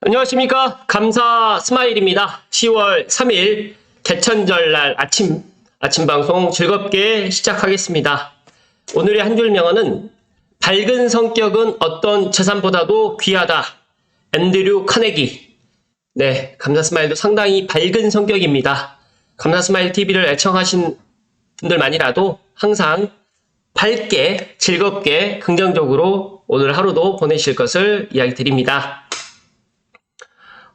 안녕하십니까. 감사 스마일입니다. 10월 3일 개천절 날 아침, 아침 방송 즐겁게 시작하겠습니다. 오늘의 한 줄 명언은 밝은 성격은 어떤 재산보다도 귀하다. 앤드류 카네기. 네, 감사 스마일도 상당히 밝은 성격입니다. 감사 스마일 TV를 애청하신 분들만이라도 항상 밝게, 즐겁게, 긍정적으로 오늘 하루도 보내실 것을 이야기 드립니다.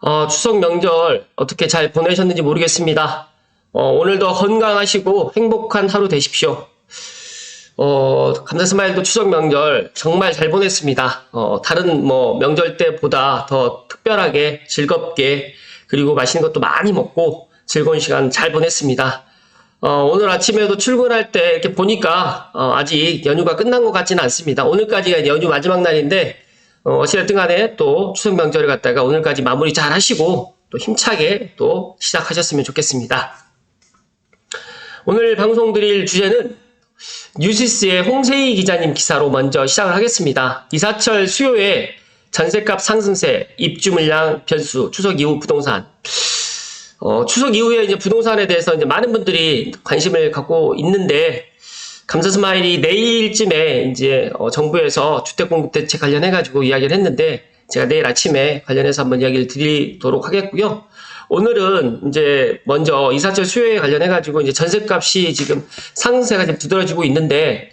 어, 추석 명절 어떻게 잘 보내셨는지 모르겠습니다. 어, 오늘도 건강하시고 행복한 하루 되십시오. 어, 감사 스마일도 추석 명절 정말 잘 보냈습니다. 어, 다른 뭐 명절 때보다 더 특별하게 즐겁게 그리고 맛있는 것도 많이 먹고 즐거운 시간 잘 보냈습니다. 어, 오늘 아침에도 출근할 때 이렇게 보니까 어, 아직 연휴가 끝난 것 같지는 않습니다. 오늘까지가 연휴 마지막 날인데 어, 어찌됐든 간에 또 추석 명절을 갖다가 오늘까지 마무리 잘 하시고 또 힘차게 또 시작하셨으면 좋겠습니다. 오늘 방송 드릴 주제는 뉴시스의 홍세희 기자님 기사로 먼저 시작을 하겠습니다. 이사철 수요에 전세값 상승세, 입주 물량 변수, 추석 이후 부동산. 어, 추석 이후에 이제 부동산에 대해서 이제 많은 분들이 관심을 갖고 있는데, 감사 스마일이 내일쯤에 이제 어, 정부에서 주택공급 대책 관련해 가지고 이야기를 했는데, 제가 내일 아침에 관련해서 한번 이야기를 드리도록 하겠고요. 오늘은 이제 먼저 이사철 수요에 관련해 가지고 이제 전세값이 지금 상승세가 지금 두드러지고 있는데,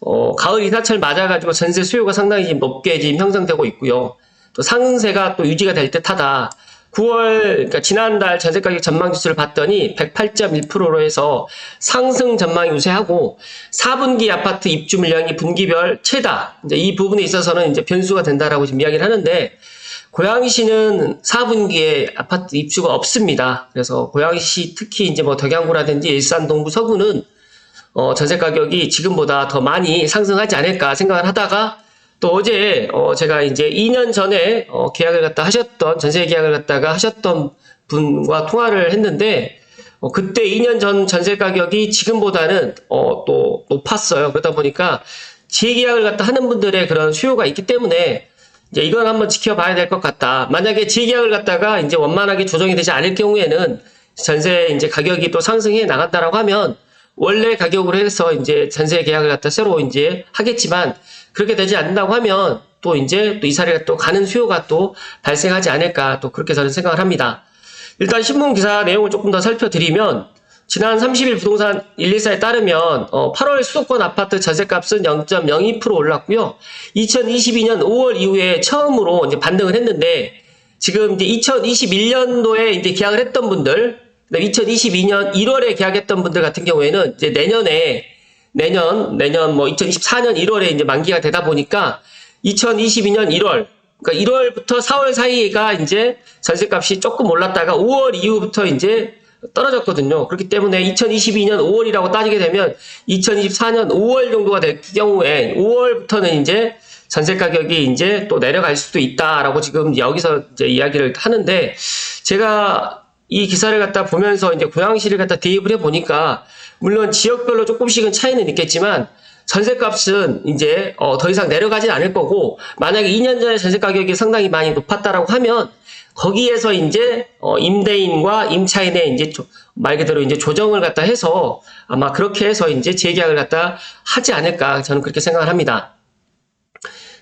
어, 가을 이사철 맞아 가지고 전세 수요가 상당히 지금 높게 지금 형성되고 있고요. 또 상승세가 또 유지가 될 듯하다. 9월, 그러니까 지난달 전세 가격 전망 지수를 봤더니 108.1%로 해서 상승 전망이 우세하고 4분기 아파트 입주 물량이 분기별 최다. 이제 이 부분에 있어서는 이제 변수가 된다라고 지금 이야기를 하는데 고양시는 4분기에 아파트 입주가 없습니다. 그래서 고양시 특히 이제 뭐 덕양구라든지 일산 동구 서구는 어, 전세 가격이 지금보다 더 많이 상승하지 않을까 생각을 하다가 또 어제 어, 제가 이제 2년 전에 어, 계약을 갖다 하셨던 전세 계약을 갖다가 하셨던 분과 통화를 했는데 어, 그때 2년 전 전세 가격이 지금보다는 어, 또 높았어요. 그러다 보니까 재계약을 갖다 하는 분들의 그런 수요가 있기 때문에 이제 이건 한번 지켜봐야 될 것 같다. 만약에 재계약을 갖다가 이제 원만하게 조정이 되지 않을 경우에는 전세 이제 가격이 또 상승해 나간다라고 하면 원래 가격으로 해서 이제 전세 계약을 갖다 새로 이제 하겠지만 그렇게 되지 않는다고 하면 또 이제 또 이사를 또 가는 수요가 또 발생하지 않을까 또 그렇게 저는 생각을 합니다. 일단 신문 기사 내용을 조금 더 살펴드리면 지난 30일 부동산 124에 따르면 어, 8월 수도권 아파트 전세값은 0.02% 올랐고요. 2022년 5월 이후에 처음으로 이제 반등을 했는데 지금 이제 2021년도에 이제 계약을 했던 분들, 2022년 1월에 계약했던 분들 같은 경우에는 이제 내년에 내년 내년 뭐 2024년 1월에 이제 만기가 되다 보니까 2022년 1월 그러니까 1월부터 4월 사이가 이제 전세값이 조금 올랐다가 5월 이후부터 이제 떨어졌거든요. 그렇기 때문에 2022년 5월이라고 따지게 되면 2024년 5월 정도가 될 경우에 5월부터는 이제 전세 가격이 이제 또 내려갈 수도 있다라고 지금 여기서 이제 이야기를 하는데 제가 이 기사를 갖다 보면서 이제 고양시를 갖다 대입을 해 보니까 물론 지역별로 조금씩은 차이는 있겠지만 전세값은 이제 어, 더 이상 내려가진 않을 거고 만약에 2년 전에 전세 가격이 상당히 많이 높았다라고 하면 거기에서 이제 어, 임대인과 임차인의 이제 조- 말 그대로 이제 조정을 갖다 해서 아마 그렇게 해서 이제 재계약을 갖다 하지 않을까 저는 그렇게 생각을 합니다.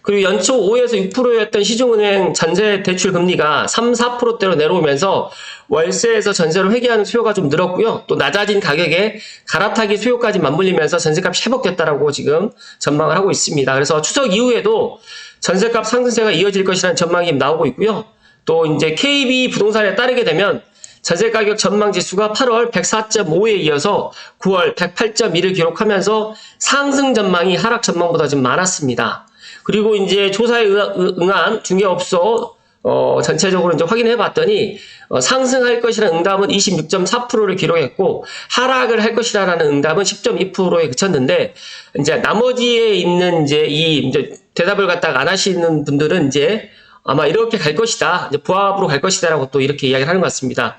그리고 연초 5에서 6%였던 시중은행 전세 대출 금리가 3, 4%대로 내려오면서 월세에서 전세로 회귀하는 수요가 좀 늘었고요. 또 낮아진 가격에 갈아타기 수요까지 맞물리면서 전세값이 회복됐다라고 지금 전망을 하고 있습니다. 그래서 추석 이후에도 전세값 상승세가 이어질 것이라는 전망이 나오고 있고요. 또 이제 KB 부동산에 따르게 되면 전세 가격 전망 지수가 8월 104.5에 이어서 9월 108.1을 기록하면서 상승 전망이 하락 전망보다 좀 많았습니다. 그리고 이제 조사에 응- 응한 중개업소 어, 전체적으로 이제 확인해 봤더니 어, 상승할 것이라는 응답은 26.4%를 기록했고 하락을 할 것이라는 응답은 10.2%에 그쳤는데 이제 나머지에 있는 이제 이 이제 대답을 갖다가 안 하시는 분들은 이제 아마 이렇게 갈 것이다. 이제 부합으로 갈 것이다라고 또 이렇게 이야기를 하는 것 같습니다.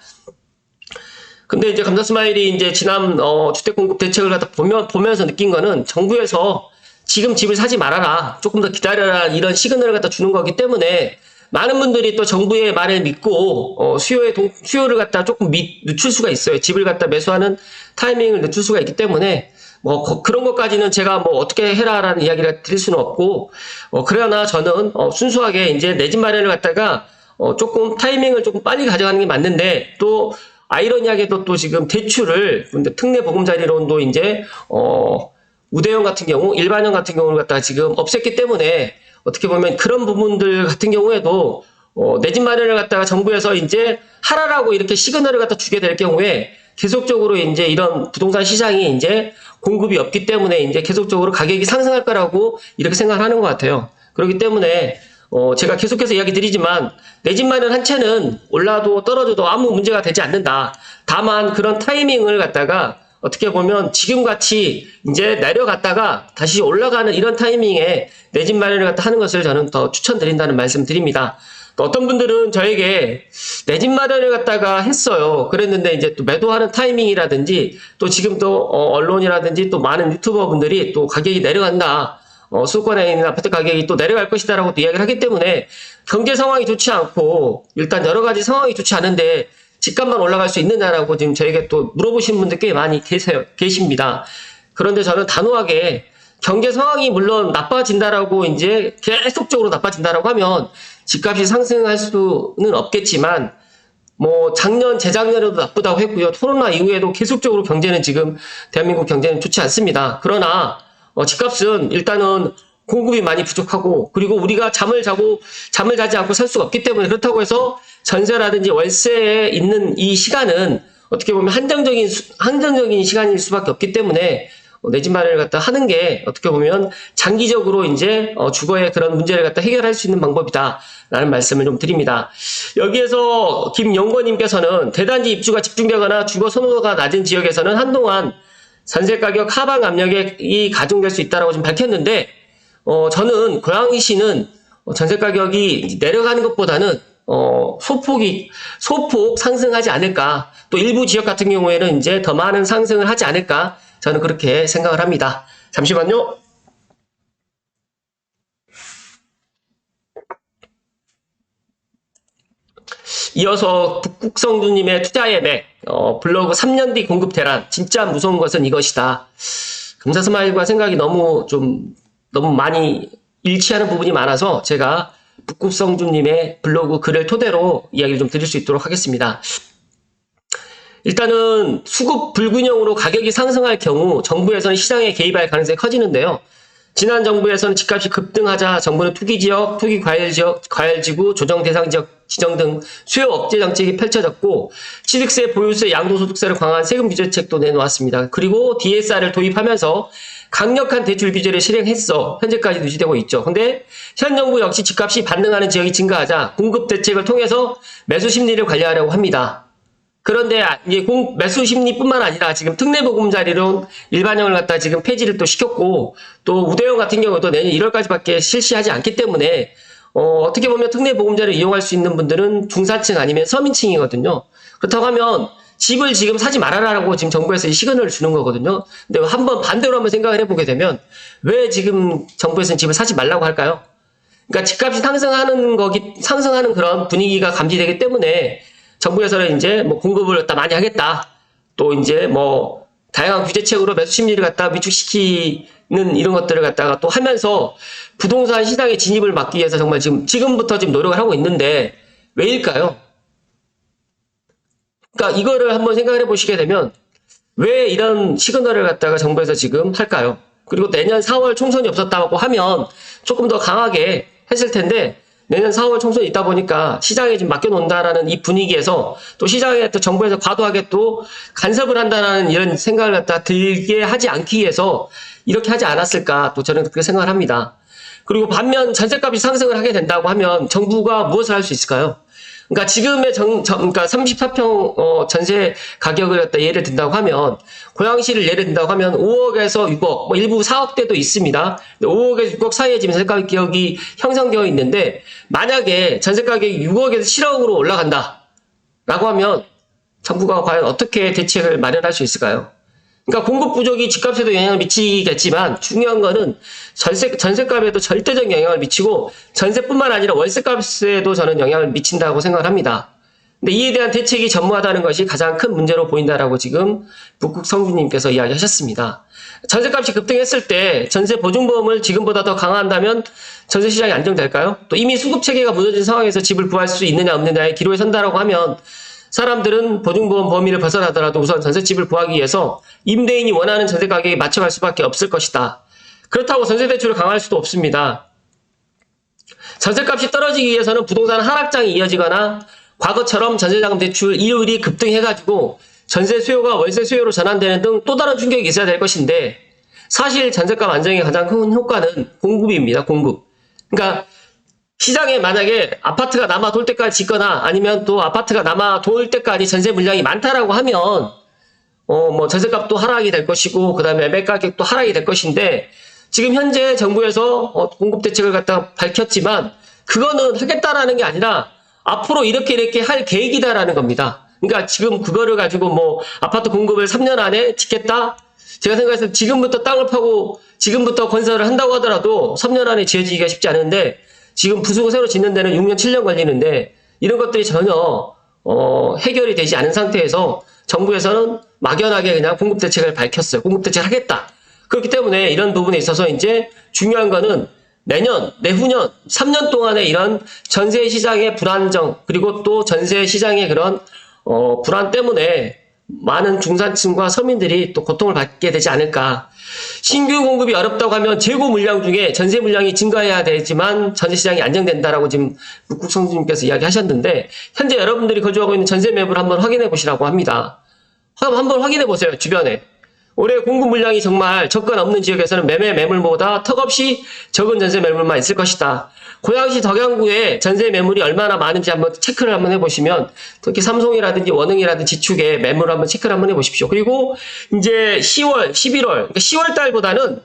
근데 이제 감사 스마일이 이제 지난 어, 주택 공급 대책을 갖다 보면 보면서 느낀 거는 정부에서 지금 집을 사지 말아라. 조금 더 기다려라. 이런 시그널을 갖다 주는 거기 때문에 많은 분들이 또 정부의 말을 믿고 어, 수요의 동- 수요를 갖다 조금 미- 늦출 수가 있어요. 집을 갖다 매수하는 타이밍을 늦출 수가 있기 때문에 뭐 거- 그런 것까지는 제가 뭐 어떻게 해라라는 이야기를 드릴 수는 없고 어, 그러나 저는 어, 순수하게 이제 내 집 마련을 갖다가 어, 조금 타이밍을 조금 빨리 가져가는 게 맞는데 또 아이러니하게도 또 지금 대출을 특례 보금자리론도 이제 어 우대형 같은 경우 일반형 같은 경우를 갖다가 지금 없앴기 때문에 어떻게 보면 그런 부분들 같은 경우에도 어, 내 집 마련을 갖다가 정부에서 이제 하라라고 이렇게 시그널을 갖다 주게 될 경우에 계속적으로 이제 이런 부동산 시장이 이제 공급이 없기 때문에 이제 계속적으로 가격이 상승할 거라고 이렇게 생각을 하는 것 같아요. 그렇기 때문에 어, 제가 계속해서 이야기 드리지만 내 집 마련 한 채는 올라도 떨어져도 아무 문제가 되지 않는다. 다만 그런 타이밍을 갖다가 어떻게 보면 지금 같이 이제 내려갔다가 다시 올라가는 이런 타이밍에 내 집 마련을 갖다 하는 것을 저는 더 추천드린다는 말씀 드립니다. 또 어떤 분들은 저에게 내 집 마련을 갖다가 했어요. 그랬는데 이제 또 매도하는 타이밍이라든지 또 지금 또 어, 언론이라든지 또 많은 유튜버 분들이 또 가격이 내려간다. 어, 수도권에 있는 아파트 가격이 또 내려갈 것이다라고 또 이야기를 하기 때문에 경제 상황이 좋지 않고 일단 여러 가지 상황이 좋지 않은데 집값만 올라갈 수 있느냐라고 지금 저에게 또 물어보신 분들 꽤 많이 계세요, 계십니다. 그런데 저는 단호하게 경제 상황이 물론 나빠진다라고 이제 계속적으로 나빠진다라고 하면 집값이 상승할 수는 없겠지만 뭐 작년 재작년에도 나쁘다고 했고요. 코로나 이후에도 계속적으로 경제는 지금 대한민국 경제는 좋지 않습니다. 그러나 어, 집값은 일단은 공급이 많이 부족하고 그리고 우리가 잠을 자고 잠을 자지 않고 살 수가 없기 때문에 그렇다고 해서 전세라든지 월세에 있는 이 시간은 어떻게 보면 한정적인 수- 한정적인 시간일 수밖에 없기 때문에 어, 내집 마련을 갖다 하는 게 어떻게 보면 장기적으로 이제 어, 주거의 그런 문제를 갖다 해결할 수 있는 방법이다라는 말씀을 좀 드립니다. 여기에서 김영권님께서는 대단지 입주가 집중되거나 주거 선호도가 낮은 지역에서는 한동안 전세 가격 하방 압력이 가중될 수 있다라고 지금 밝혔는데 어, 저는 고양시는 어, 전세 가격이 내려가는 것보다는 어, 소폭이 소폭 상승하지 않을까 또 일부 지역 같은 경우에는 이제 더 많은 상승을 하지 않을까 저는 그렇게 생각을 합니다. 잠시만요. 이어서 북국성주님의 투자의 맥, 어, 블로그 3년 뒤 공급 대란, 진짜 무서운 것은 이것이다. 금사스마일과 생각이 너무 좀, 너무 많이 일치하는 부분이 많아서 제가 북국성주님의 블로그 글을 토대로 이야기를 좀 드릴 수 있도록 하겠습니다. 일단은 수급 불균형으로 가격이 상승할 경우 정부에서는 시장에 개입할 가능성이 커지는데요. 지난 정부에서는 집값이 급등하자 정부는 투기 지역, 투기 과열 지역, 과열 지구, 조정 대상 지역 지정 등 수요 억제 정책이 펼쳐졌고 취득세, 보유세, 양도소득세를 강화한 세금 규제책도 내놓았습니다. 그리고 DSR을 도입하면서 강력한 대출 규제를 실행했어 현재까지 유지되고 있죠. 근데 현 정부 역시 집값이 반등하는 지역이 증가하자 공급 대책을 통해서 매수 심리를 관리하려고 합니다. 그런데 아- 이제 공 매수 심리뿐만 아니라 지금 특례보금자리론 일반형을 갖다 지금 폐지를 또 시켰고 또 우대형 같은 경우도 내년 1월까지밖에 실시하지 않기 때문에 어, 어떻게 보면 특례 보금자리를 이용할 수 있는 분들은 중산층 아니면 서민층이거든요. 그렇다고 하면 집을 지금 사지 말아라라고 지금 정부에서 이 시그널을 주는 거거든요. 근데 한번 반대로 한번 생각을 해보게 되면 왜 지금 정부에서는 집을 사지 말라고 할까요? 그러니까 집값이 상승하는 거기 상승하는 그런 분위기가 감지되기 때문에 정부에서는 이제 뭐 공급을 갖다 많이 하겠다. 또 이제 뭐 다양한 규제책으로 매수 심리를 갖다 위축시키 는 이런 것들을 갖다가 또 하면서 부동산 시장의 진입을 막기 위해서 정말 지금 지금부터 지금 노력을 하고 있는데 왜일까요? 그러니까 이거를 한번 생각을 해보시게 되면 왜 이런 시그널을 갖다가 정부에서 지금 할까요? 그리고 내년 4월 총선이 없었다고 하면 조금 더 강하게 했을 텐데 내년 4월 총선이 있다 보니까 시장에 좀 맡겨놓는다라는 이 분위기에서 또 시장에 또 정부에서 과도하게 또 간섭을 한다라는 이런 생각을 갖다 들게 하지 않기 위해서 이렇게 하지 않았을까 또 저는 그렇게 생각을 합니다. 그리고 반면 전세값이 상승을 하게 된다고 하면 정부가 무엇을 할 수 있을까요? 그러니까 지금의 정, 정- 그러니까 34평 어, 전세 가격을 갖다 예를 든다고 하면 고양시를 예를 든다고 하면 5억에서 6억, 뭐 일부 4억대도 있습니다. 5억에서 6억 사이에 지금 전세 가격이 형성되어 있는데 만약에 전세 가격이 6억에서 7억으로 올라간다라고 하면 정부가 과연 어떻게 대책을 마련할 수 있을까요? 그러니까 공급 부족이 집값에도 영향을 미치겠지만 중요한 거는 전세 전세값에도 절대적 영향을 미치고 전세뿐만 아니라 월세값에도 저는 영향을 미친다고 생각을 합니다. 근데 이에 대한 대책이 전무하다는 것이 가장 큰 문제로 보인다라고 지금 북극 성주님께서 이야기하셨습니다. 전세값이 급등했을 때 전세 보증보험을 지금보다 더 강화한다면 전세 시장이 안정될까요? 또 이미 수급 체계가 무너진 상황에서 집을 구할 수 있느냐 없느냐의 기로에 선다라고 하면 사람들은 보증보험 범위를 벗어나더라도 우선 전세집을 구하기 위해서 임대인이 원하는 전세 가격에 맞춰갈 수밖에 없을 것이다. 그렇다고 전세 대출을 강화할 수도 없습니다. 전세값이 떨어지기 위해서는 부동산 하락장이 이어지거나 과거처럼 전세자금 대출 이율이 급등해가지고 전세 수요가 월세 수요로 전환되는 등 또 다른 충격이 있어야 될 것인데 사실 전세값 안정의 가장 큰 효과는 공급입니다. 공급. 그러니까 시장에 만약에 아파트가 남아 돌 때까지 짓거나 아니면 또 아파트가 남아 돌 때까지 전세 물량이 많다라고 하면 어 뭐 전세값도 하락이 될 것이고 그다음에 매매 가격도 하락이 될 것인데 지금 현재 정부에서 어, 공급 대책을 갖다 밝혔지만 그거는 하겠다라는 게 아니라 앞으로 이렇게 이렇게 할 계획이다라는 겁니다. 그러니까 지금 그거를 가지고 뭐 아파트 공급을 3년 안에 짓겠다. 제가 생각해서 지금부터 땅을 파고 지금부터 건설을 한다고 하더라도 3년 안에 지어지기가 쉽지 않은데 지금 부수고 새로 짓는 데는 6년 7년 걸리는데 이런 것들이 전혀 어, 해결이 되지 않은 상태에서 정부에서는 막연하게 그냥 공급 대책을 밝혔어요. 공급 대책을 하겠다. 그렇기 때문에 이런 부분에 있어서 이제 중요한 거는 내년, 내후년, 3년 동안의 이런 전세 시장의 불안정, 그리고 또 전세 시장의 그런, 어, 불안 때문에 많은 중산층과 서민들이 또 고통을 받게 되지 않을까. 신규 공급이 어렵다고 하면 재고 물량 중에 전세 물량이 증가해야 되지만 전세 시장이 안정된다라고 지금 국성주님께서 이야기하셨는데 현재 여러분들이 거주하고 있는 전세 매물 한번 확인해 보시라고 합니다. 한번 확인해 보세요 주변에 올해 공급 물량이 정말 접근 없는 지역에서는 매매 매물보다 턱없이 적은 전세 매물만 있을 것이다. 고양시 덕양구에 전세 매물이 얼마나 많은지 한번 체크를 한번 해보시면 특히 삼성이라든지 원흥이라든지 지축에 매물 한번 체크를 한번 해보십시오. 그리고 이제 10월, 11월, 그러니까 10월 달보다는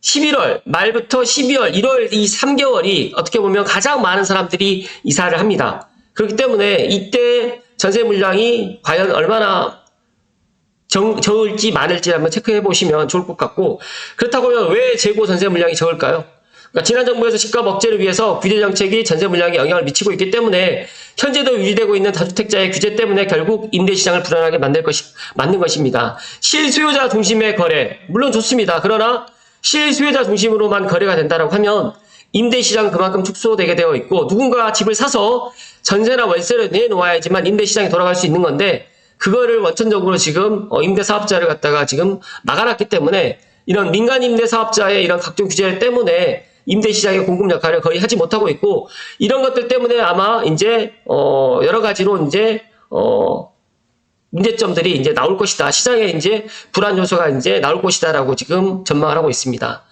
11월 말부터 12월, 1월 이 3개월이 어떻게 보면 가장 많은 사람들이 이사를 합니다. 그렇기 때문에 이때 전세 물량이 과연 얼마나 정, 적을지 많을지 한번 체크해 보시면 좋을 것 같고 그렇다고 하면 왜 재고 전세 물량이 적을까요? 그러니까 지난 정부에서 집값 억제를 위해서 규제 정책이 전세 물량에 영향을 미치고 있기 때문에 현재도 유지되고 있는 다주택자의 규제 때문에 결국 임대 시장을 불안하게 만들 것이 맞는 것입니다. 실수요자 중심의 거래 물론 좋습니다. 그러나 실수요자 중심으로만 거래가 된다라고 하면 임대 시장 그만큼 축소되게 되어 있고 누군가 집을 사서 전세나 월세를 내놓아야지만 임대 시장이 돌아갈 수 있는 건데 그거를 원천적으로 지금 어, 임대 사업자를 갖다가 지금 막아놨기 때문에 이런 민간 임대 사업자의 이런 각종 규제 때문에 임대 시장의 공급 역할을 거의 하지 못하고 있고 이런 것들 때문에 아마 이제 어 여러 가지로 이제 어 문제점들이 이제 나올 것이다. 시장에 이제 불안 요소가 이제 나올 것이다라고 지금 전망을 하고 있습니다.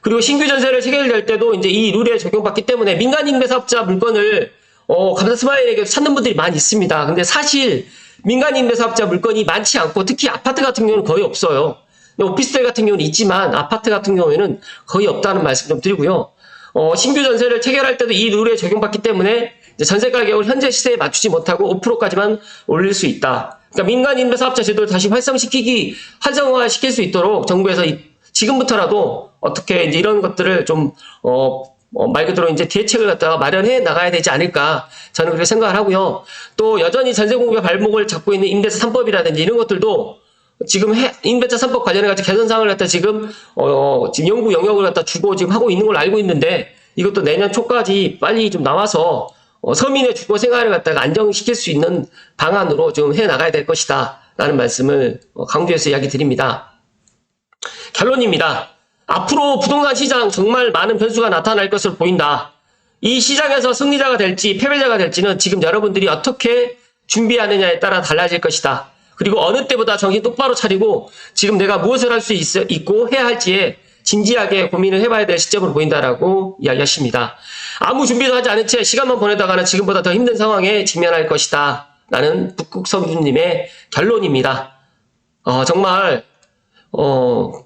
그리고 신규 전세를 체결될 때도 이제 이 룰에 적용받기 때문에 민간 임대 사업자 물건을 어 감사 스마일에게 찾는 분들이 많이 있습니다. 근데 사실 민간 임대사업자 물건이 많지 않고 특히 아파트 같은 경우는 거의 없어요. 오피스텔 같은 경우는 있지만 아파트 같은 경우에는 거의 없다는 말씀 좀 드리고요. 어, 신규 전세를 체결할 때도 이 룰에 적용받기 때문에 전세 가격을 현재 시세에 맞추지 못하고 5%까지만 올릴 수 있다. 그러니까 민간 임대사업자 제도를 다시 활성시키기, 활성화시킬 수 있도록 정부에서 이, 지금부터라도 어떻게 이런 것들을 좀, 어, 어, 말 그대로 이제 대책을 갖다가 마련해 나가야 되지 않을까 저는 그렇게 생각을 하고요. 또 여전히 전세 공급의 발목을 잡고 있는 임대차 3법이라든지 이런 것들도 지금 해, 임대차 3법 관련해 가지고 개선 사항을 갖다 지금 어, 지금 연구 영역을 갖다 주고 지금 하고 있는 걸로 알고 있는데 이것도 내년 초까지 빨리 좀 나와서 어, 서민의 주거 생활을 갖다가 안정시킬 수 있는 방안으로 좀 해 나가야 될 것이다. 라는 말씀을 어, 강조해서 이야기 드립니다. 결론입니다. 앞으로 부동산 시장 정말 많은 변수가 나타날 것으로 보인다. 이 시장에서 승리자가 될지 패배자가 될지는 지금 여러분들이 어떻게 준비하느냐에 따라 달라질 것이다. 그리고 어느 때보다 정신 똑바로 차리고 지금 내가 무엇을 할 수 있고 해야 할지에 진지하게 고민을 해봐야 될 시점으로 보인다라고 이야기하십니다. 아무 준비도 하지 않은 채 시간만 보내다가는 지금보다 더 힘든 상황에 직면할 것이다. 라는 북극성주님의 결론입니다. 어, 정말 어,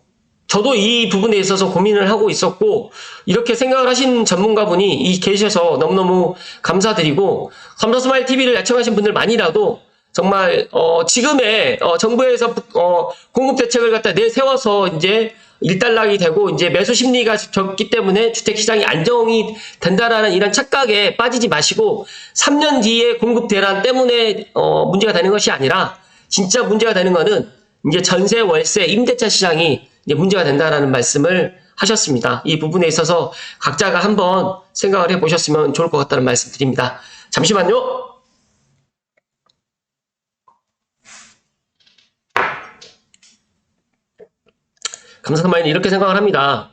저도 이 부분에 있어서 고민을 하고 있었고 이렇게 생각을 하신 전문가분이 이 계셔서 너무너무 감사드리고 감사 스마일 TV를 애청하신 분들 만이라도 정말 어, 지금의 어, 정부에서 어, 공급 대책을 갖다 내세워서 이제 일단락이 되고 이제 매수 심리가 적기 때문에 주택 시장이 안정이 된다라는 이런 착각에 빠지지 마시고 3년 뒤에 공급 대란 때문에 어, 문제가 되는 것이 아니라 진짜 문제가 되는 거는 이제 전세 월세 임대차 시장이 이제 문제가 된다라는 말씀을 하셨습니다. 이 부분에 있어서 각자가 한번 생각을 해 보셨으면 좋을 것 같다는 말씀 드립니다. 잠시만요. 감사마이는 이렇게 생각을 합니다.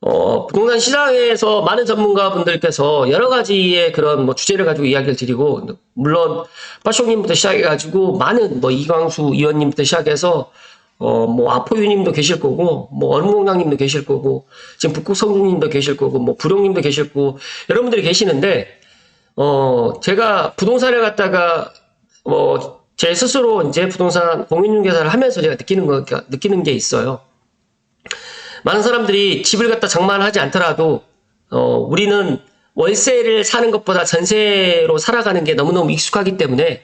어, 부동산 시장에서 많은 전문가분들께서 여러 가지의 그런 뭐 주제를 가지고 이야기를 드리고, 물론, 빠쇼님부터 시작해가지고, 많은 뭐 이광수 의원님부터 시작해서, 어, 뭐 아포유님도 계실 거고, 뭐 얼음공장님도 계실 거고, 지금 북극성주님도 계실 거고, 뭐 부룡님도 계실 거고, 여러분들이 계시는데, 어, 제가 부동산을 갖다가, 뭐, 제 스스로 이제 부동산 공인중개사를 하면서 제가 느끼는 거, 느끼는 게 있어요. 많은 사람들이 집을 갖다 장만을 하지 않더라도 어, 우리는 월세를 사는 것보다 전세로 살아가는 게 너무너무 익숙하기 때문에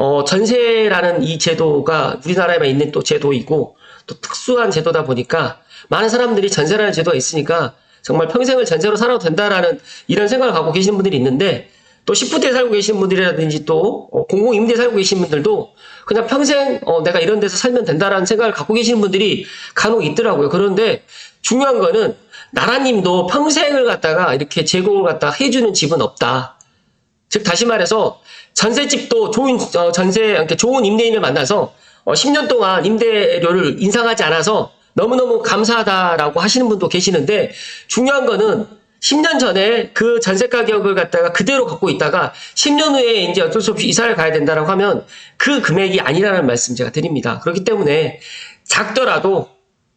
어, 전세라는 이 제도가 우리나라에만 있는 또 제도이고 또 특수한 제도다 보니까 많은 사람들이 전세라는 제도가 있으니까 정말 평생을 전세로 살아도 된다라는 이런 생각을 갖고 계시는 분들이 있는데 또 10부대에 살고 계신 분들이라든지 또 어, 공공임대에 살고 계신 분들도 그냥 평생 어, 내가 이런 데서 살면 된다라는 생각을 갖고 계시는 분들이 간혹 있더라고요. 그런데 중요한 거는 나라님도 평생을 갖다가 이렇게 제공을 갖다 해주는 집은 없다. 즉 다시 말해서 전세집도 좋은 어, 전세 이렇게 좋은 임대인을 만나서 어, 10년 동안 임대료를 인상하지 않아서 너무너무 감사하다라고 하시는 분도 계시는데 중요한 거는 10년 전에 그 전세 가격을 갖다가 그대로 갖고 있다가 10년 후에 이제 어쩔 수 없이 이사를 가야 된다라고 하면 그 금액이 아니라는 말씀 제가 드립니다. 그렇기 때문에 작더라도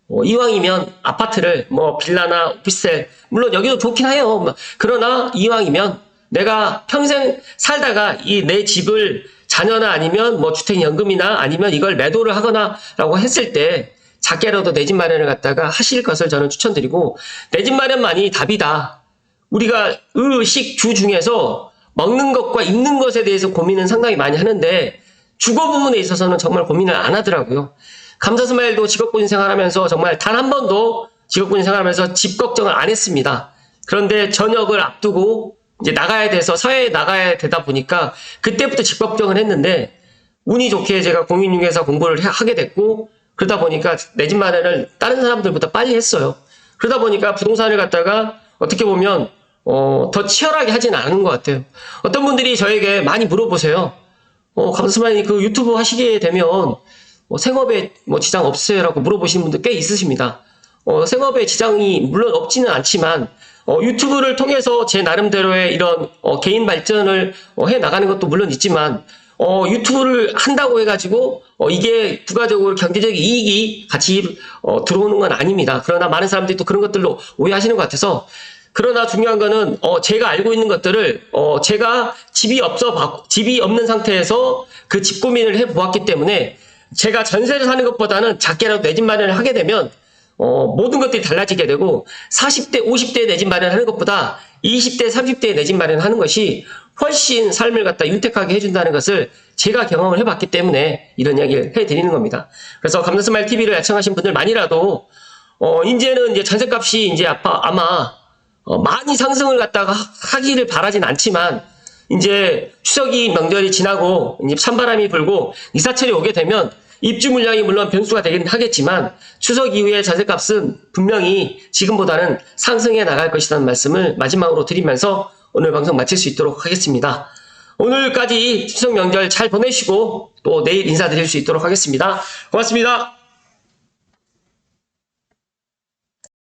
어, 이왕이면 아파트를 뭐 빌라나 오피스텔 물론 여기도 좋긴 해요. 그러나 이왕이면 내가 평생 살다가 이 내 집을 자녀나 아니면 뭐 주택연금이나 아니면 이걸 매도를 하거나라고 했을 때 작게라도 내 집 마련을 갖다가 하실 것을 저는 추천드리고 내 집 마련만이 답이다. 우리가 의식 주 중에서 먹는 것과 입는 것에 대해서 고민은 상당히 많이 하는데 주거 부분에 있어서는 정말 고민을 안 하더라고요. 감사 스마일도 직업군인 생활하면서 정말 단 한 번도 직업군인 생활하면서 집 걱정을 안 했습니다. 그런데 전역을 앞두고 이제 나가야 돼서 사회에 나가야 되다 보니까 그때부터 집 걱정을 했는데 운이 좋게 제가 공인중개사 공부를 해- 하게 됐고 그러다 보니까 내 집 마련을 다른 사람들보다 빨리 했어요. 그러다 보니까 부동산을 갖다가 어떻게 보면 어, 더 치열하게 하진 않은 것 같아요. 어떤 분들이 저에게 많이 물어보세요. 어, 감스마니 그 유튜브 하시게 되면 뭐 생업에 뭐 지장 없으세요라고 물어보시는 분들 꽤 있으십니다. 어, 생업에 지장이 물론 없지는 않지만 어, 유튜브를 통해서 제 나름대로의 이런 어, 개인 발전을 어, 해 나가는 것도 물론 있지만 어, 유튜브를 한다고 해가지고 어, 이게 부가적으로 경제적 이익이 같이 어, 들어오는 건 아닙니다. 그러나 많은 사람들이 또 그런 것들로 오해하시는 것 같아서 그러나 중요한 거는 어, 제가 알고 있는 것들을 어, 제가 집이 없어 봤- 집이 없는 상태에서 그 집 고민을 해 보았기 때문에 제가 전세를 사는 것보다는 작게라도 내 집 마련을 하게 되면 어, 모든 것들이 달라지게 되고 40대, 50대에 내 집 마련하는 것보다 20대, 30대에 내 집 마련하는 것이 훨씬 삶을 갖다 윤택하게 해준다는 것을 제가 경험을 해봤기 때문에 이런 이야기를 해드리는 겁니다. 그래서 감사스마일 TV를 애청하신 분들만이라도 어, 이제는 이제 전세값이 이제 아파, 아마 어, 많이 상승을 갖다가 하- 하기를 바라진 않지만 이제 추석이 명절이 지나고 이제 찬바람이 불고 이사철이 오게 되면 입주 물량이 물론 변수가 되긴 하겠지만 추석 이후에 자재값은 분명히 지금보다는 상승해 나갈 것이라는 말씀을 마지막으로 드리면서 오늘 방송 마칠 수 있도록 하겠습니다. 오늘까지 추석 명절 잘 보내시고 또 내일 인사드릴 수 있도록 하겠습니다. 고맙습니다.